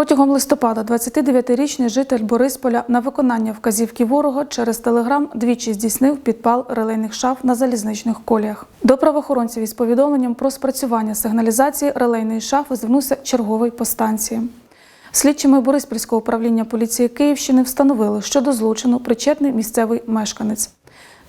Протягом листопада 29-річний житель Борисполя на виконання вказівки ворога через телеграм двічі здійснив підпал релейних шаф на залізничних коліях. До правоохоронців із повідомленням про спрацювання сигналізації релейної шафи звернувся черговий по станції. Слідчими Бориспільського управління поліції Київщини встановили, що до злочину причетний місцевий мешканець.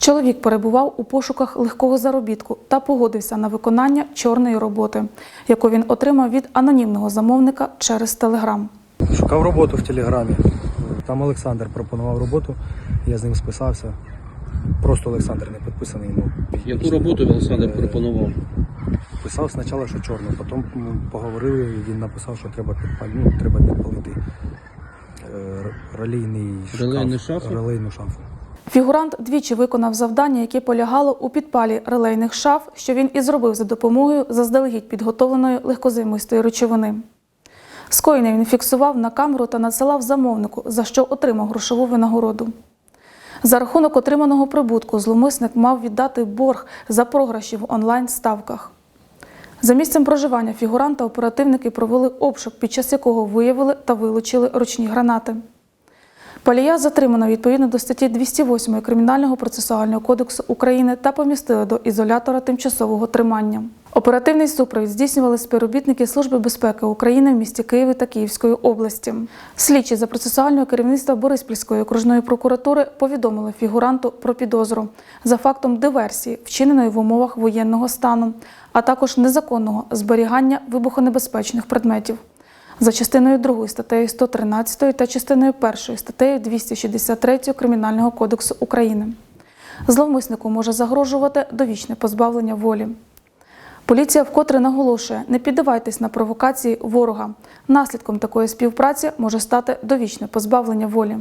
Чоловік перебував у пошуках легкого заробітку та погодився на виконання чорної роботи, яку він отримав від анонімного замовника через телеграм. Шукав роботу в Телеграмі. Там Олександр пропонував роботу, я з ним списався. Просто Олександр не підписаний. Ну, Яку роботу Олександр пропонував? Писав спочатку, що чорну, потім поговорили, і він написав, що треба підпалити, ну, треба підпалити е, релейний шкаф, Релейну шафу? Фігурант двічі виконав завдання, яке полягало у підпалі релейних шаф, що він і зробив за допомогою заздалегідь підготовленої легкозаймистої речовини. Скоєне він фіксував на камеру та надсилав замовнику, за що отримав грошову винагороду. За рахунок отриманого прибутку зловмисник мав віддати борг за програші в онлайн-ставках. За місцем проживання фігуранта оперативники провели обшук, під час якого виявили та вилучили ручні гранати. Палія затримано відповідно до статті 208 Кримінального процесуального кодексу України та помістили до ізолятора тимчасового тримання. Оперативний супровід здійснювали співробітники Служби безпеки України в місті Києві та Київської області. Слідчі за процесуального керівництва Бориспільської окружної прокуратури повідомили фігуранту про підозру за фактом диверсії, вчиненої в умовах воєнного стану, а також незаконного зберігання вибухонебезпечних предметів за частиною 2 статтею 113 та частиною 1 статтею 263 Кримінального кодексу України. Зловмиснику може загрожувати довічне позбавлення волі. Поліція вкотре наголошує: не піддавайтесь на провокації ворога. Наслідком такої співпраці може стати довічне позбавлення волі.